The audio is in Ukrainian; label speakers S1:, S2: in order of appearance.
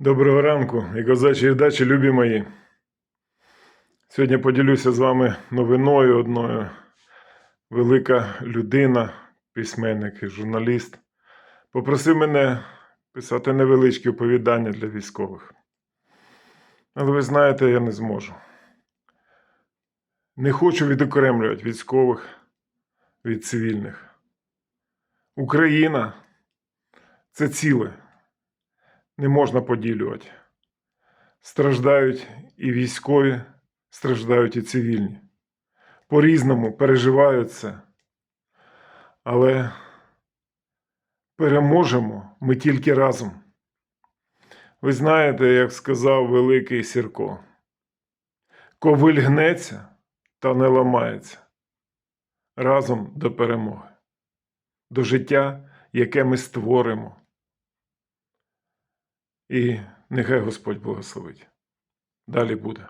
S1: Доброго ранку і козачі дачі, любі мої. Сьогодні поділюся з вами новиною одною. Велика людина, письменник і журналіст, попросив мене писати невеличкі оповідання для військових. Але ви знаєте, я не зможу. Не хочу відокремлювати військових від цивільних. Україна це ціле не можна поділювати. Страждають і військові, страждають і цивільні. По-різному переживають це. Але переможемо ми тільки разом. Ви знаєте, як сказав великий Сірко, ковиль гнеться та не ламається. Разом до перемоги, до життя, яке ми створимо. І нехай Господь благословить. Далі буде.